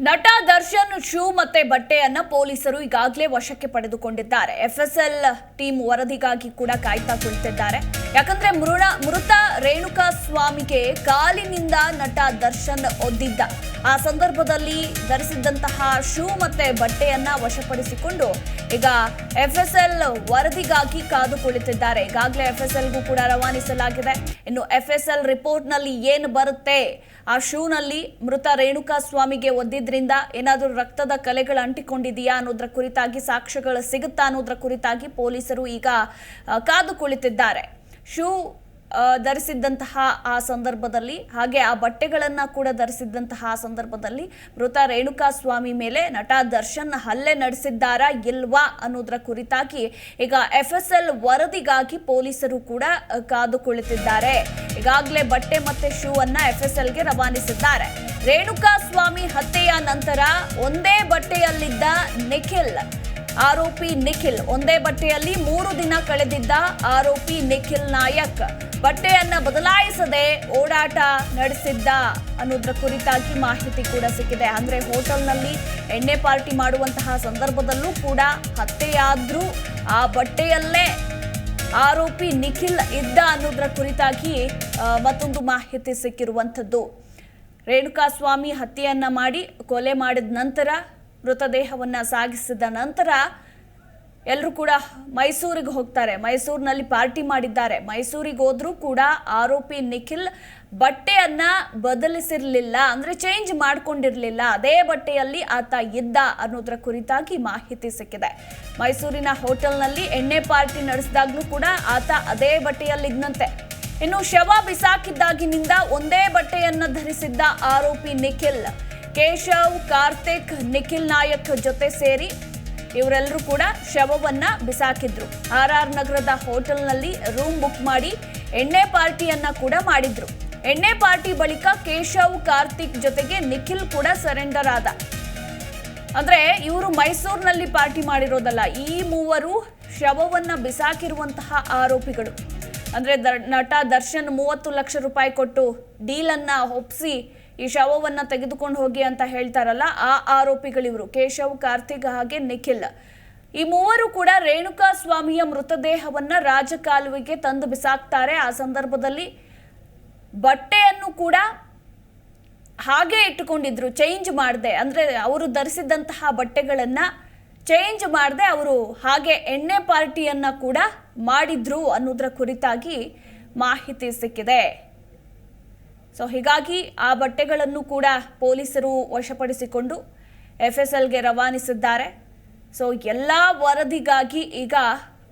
ನಟ ದರ್ಶನ್ ಶೂ ಮತ್ತೆ ಬಟ್ಟೆಯನ್ನ ಪೊಲೀಸರು ಈಗಾಗಲೇ ವಶಕ್ಕೆ ಪಡೆದುಕೊಂಡಿದ್ದಾರೆ. ಎಫ್ಎಸ್ಎಲ್ ಟೀಮ್ ವರದಿಗಾಗಿ ಕೂಡ ಕಾಯ್ತಾ ಕುಳಿತಿದ್ದಾರೆ. ಯಾಕಂದ್ರೆ ಮೃಣ ಮೃತ ರೇಣುಕಾ ಸ್ವಾಮಿಗೆ ಕಾಲಿನಿಂದ ನಟ ದರ್ಶನ್ ಒದ್ದಿದ್ದ. ಆ ಸಂದರ್ಭದಲ್ಲಿ ಧರಿಸಿದ್ದಂತಹ ಶೂ ಮತ್ತೆ ಬಟ್ಟೆಯನ್ನ ವಶಪಡಿಸಿಕೊಂಡು ಈಗ ಎಫ್ಎಸ್ಎಲ್ ವರದಿಗಾಗಿ ಕಾದು ಕುಳಿತಿದ್ದಾರೆ ಈಗಾಗಲೇ ಎಫ್ಎಸ್ಎಲ್ಗೂ ಕೂಡ ರವಾನಿಸಲಾಗಿದೆ. ಇನ್ನು ಎಫ್ಎಸ್ಎಲ್ ರಿಪೋರ್ಟ್ನಲ್ಲಿ ಏನು ಬರುತ್ತೆ? ಆ ಶೂನಲ್ಲಿ ಮೃತ ರೇಣುಕಾ ಸ್ವಾಮಿಗೆ ಒದ್ದಿದ್ರಿಂದ ಏನಾದರೂ ರಕ್ತದ ಕಲೆಗಳು ಅಂಟಿಕೊಂಡಿದೆಯಾ ಅನ್ನೋದ್ರ ಕುರಿತಾಗಿ ಸಾಕ್ಷ್ಯಗಳು ಸಿಗುತ್ತಾ ಅನ್ನೋದ್ರ ಕುರಿತಾಗಿ ಪೊಲೀಸರು ಈಗ ಕಾದು ಕುಳಿತಿದ್ದಾರೆ ಶೂ ಧರಿಸಿದ್ದಂತಹ ಆ ಸಂದರ್ಭದಲ್ಲಿ, ಹಾಗೆ ಆ ಬಟ್ಟೆಗಳನ್ನು ಕೂಡ ಧರಿಸಿದ್ದಂತಹ ಸಂದರ್ಭದಲ್ಲಿ ಮೃತ ರೇಣುಕಾ ಸ್ವಾಮಿ ಮೇಲೆ ನಟ ದರ್ಶನ್ ಹಲ್ಲೆ ನಡೆಸಿದ್ದಾರಾ ಇಲ್ವಾ ಅನ್ನೋದ್ರ ಕುರಿತಾಗಿ ಈಗ ಎಫ್ ಎಸ್ ಎಲ್ ವರದಿಗಾಗಿ ಪೊಲೀಸರು ಕೂಡ ಕಾದು ಕುಳಿತಿದ್ದಾರೆ ಈಗಾಗಲೇ ಬಟ್ಟೆ ಮತ್ತೆ ಶೂ ಅನ್ನ ಎಫ್ ಎಸ್ ಎಲ್ಗೆ ರವಾನಿಸಿದ್ದಾರೆ. ರೇಣುಕಾ ಸ್ವಾಮಿ ಹತ್ಯೆಯ ನಂತರ ಒಂದೇ ಬಟ್ಟೆಯಲ್ಲಿದ್ದ ನಿಖಿಲ್ ಆರೋಪಿ ನಿಖಿಲ್. ಒಂದೇ ಬಟ್ಟೆಯಲ್ಲಿ ಮೂರು ದಿನ ಕಳೆದಿದ್ದ ಆರೋಪಿ ನಿಖಿಲ್ ನಾಯಕ್. ಬಟ್ಟೆಯನ್ನ ಬದಲಾಯಿಸದೆ ಓಡಾಟ ನಡೆಸಿದ್ದ ಅನ್ನೋದ್ರ ಕುರಿತಾಗಿ ಮಾಹಿತಿ ಕೂಡ ಸಿಕ್ಕಿದೆ. ಅಂದ್ರೆ ಹೋಟೆಲ್ನಲ್ಲಿ ಎಣ್ಣೆ ಪಾರ್ಟಿ ಮಾಡುವಂತಹ ಸಂದರ್ಭದಲ್ಲೂ ಕೂಡ ಹತ್ಯೆಯಾದ್ರೂ ಆ ಬಟ್ಟೆಯಲ್ಲೇ ಆರೋಪಿ ನಿಖಿಲ್ ಇದ್ದ ಅನ್ನೋದ್ರ ಕುರಿತಾಗಿ ಮತ್ತೊಂದು ಮಾಹಿತಿ ಸಿಕ್ಕಿರುವಂಥದ್ದು. ರೇಣುಕಾಸ್ವಾಮಿ ಹತ್ಯೆಯನ್ನ ಮಾಡಿ, ಕೊಲೆ ಮಾಡಿದ ನಂತರ ಮೃತದೇಹವನ್ನ ಸಾಗಿಸಿದ ನಂತರ ಎಲ್ಲರೂ ಕೂಡ ಮೈಸೂರಿಗೆ ಹೋಗ್ತಾರೆ. ಮೈಸೂರಿನಲ್ಲಿ ಪಾರ್ಟಿ ಮಾಡಿದ್ದಾರೆ. ಮೈಸೂರಿಗೆ ಹೋದ್ರೂ ಕೂಡ ಆರೋಪಿ ನಿಖಿಲ್ ಬಟ್ಟೆಯನ್ನ ಬದಲಿಸಿರ್ಲಿಲ್ಲ, ಅಂದ್ರೆ ಚೇಂಜ್ ಮಾಡ್ಕೊಂಡಿರ್ಲಿಲ್ಲ. ಅದೇ ಬಟ್ಟೆಯಲ್ಲಿ ಆತ ಇದ್ದ ಅನ್ನೋದ್ರ ಕುರಿತಾಗಿ ಮಾಹಿತಿ ಸಿಕ್ಕಿದೆ. ಮೈಸೂರಿನ ಹೋಟೆಲ್ನಲ್ಲಿ ಎಣ್ಣೆ ಪಾರ್ಟಿ ನಡೆಸಿದಾಗ್ಲೂ ಕೂಡ ಆತ ಅದೇ ಬಟ್ಟೆಯಲ್ಲಿದ್ದಂತೆ ಇನ್ನು ಶವ ಬಿಸಾಕಿದ್ದಾಗಿನಿಂದ ಒಂದೇ ಬಟ್ಟೆಯನ್ನ ಧರಿಸಿದ್ದ ಆರೋಪಿ ನಿಖಿಲ್ ಕೇಶವ್, ಕಾರ್ತಿಕ್, ನಿಖಿಲ್ ನಾಯಕ್ ಜೊತೆ ಸೇರಿ ಇವರೆಲ್ಲರೂ ಕೂಡ ಶವವನ್ನ ಬಿಸಾಕಿದ್ರು. ಆರ್ ಆರ್ ನಗರದ ಹೋಟೆಲ್ನಲ್ಲಿ ರೂಮ್ ಬುಕ್ ಮಾಡಿ ಎಣ್ಣೆ ಪಾರ್ಟಿಯನ್ನ ಕೂಡ ಮಾಡಿದ್ರು. ಎಣ್ಣೆ ಪಾರ್ಟಿ ಬಳಿಕ ಕೇಶವ್, ಕಾರ್ತಿಕ್ ಜೊತೆಗೆ ನಿಖಿಲ್ ಕೂಡ ಸರೆಂಡರ್ ಆದ. ಅಂದ್ರೆ ಇವರು ಮೈಸೂರಿನಲ್ಲಿ ಪಾರ್ಟಿ ಮಾಡಿರೋದಲ್ಲ, ಈ ಮೂವರು ಶವವನ್ನ ಬಿಸಾಕಿರುವಂತಹ ಆರೋಪಿಗಳು. ಅಂದ್ರೆ ನಟ ದರ್ಶನ್ ಮೂವತ್ತು ಲಕ್ಷ ರೂಪಾಯಿ ಕೊಟ್ಟು ಡೀಲನ್ನ ಒಪ್ಸಿ ಈ ಶವವನ್ನ ತೆಗೆದುಕೊಂಡು ಹೋಗಿ ಅಂತ ಹೇಳ್ತಾರಲ್ಲ, ಆ ಆರೋಪಿಗಳಿವರು ಕೇಶವ್, ಕಾರ್ತಿಕ್ ಹಾಗೆ ನಿಖಿಲ್. ಈ ಮೂವರು ಕೂಡ ರೇಣುಕಾ ಸ್ವಾಮಿಯ ಮೃತದೇಹವನ್ನ ರಾಜಕಾಲುವೆಗೆ ತಂದು ಬಿಸಾಕ್ತಾರೆ. ಆ ಸಂದರ್ಭದಲ್ಲಿ ಬಟ್ಟೆಯನ್ನು ಕೂಡ ಹಾಗೆ ಇಟ್ಟುಕೊಂಡಿದ್ರು, ಚೇಂಜ್ ಮಾಡದೆ. ಅಂದ್ರೆ ಅವರು ಧರಿಸಿದಂತಹ ಬಟ್ಟೆಗಳನ್ನ ಚೇಂಜ್ ಮಾಡದೆ, ಅವರು ಹಾಗೆ ಎಣ್ಣೆ ಪಾರ್ಟಿಯನ್ನ ಕೂಡ ಮಾಡಿದ್ರು ಅನ್ನೋದ್ರ ಕುರಿತಾಗಿ ಮಾಹಿತಿ ಸಿಕ್ಕಿದೆ. ಸೊ ಹೀಗಾಗಿ ಆ ಬಟ್ಟೆಗಳನ್ನು ಕೂಡ ಪೊಲೀಸರು ವಶಪಡಿಸಿಕೊಂಡು ಎಫ್ ಎಸ್ ಎಲ್ಗೆ ರವಾನಿಸಿದ್ದಾರೆ. ಸೊ ಎಲ್ಲ ವರದಿಗಾಗಿ ಈಗ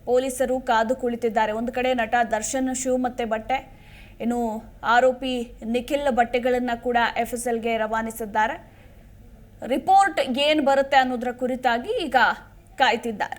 ಪೊಲೀಸರು ಕಾದು ಕುಳಿತಿದ್ದಾರೆ. ಒಂದು ಕಡೆ ನಟ ದರ್ಶನ್ ಶೂ ಮತ್ತೆ ಬಟ್ಟೆ, ಇನ್ನು ಆರೋಪಿ ನಿಖಿಲ್ ಬಟ್ಟೆಗಳನ್ನು ಕೂಡ ಎಫ್ ಎಸ್ ಎಲ್ಗೆ ರವಾನಿಸಿದ್ದಾರೆ. ರಿಪೋರ್ಟ್ ಏನು ಬರುತ್ತೆ ಅನ್ನೋದರ ಕುರಿತಾಗಿ ಈಗ ಕಾಯ್ತಿದ್ದಾರೆ.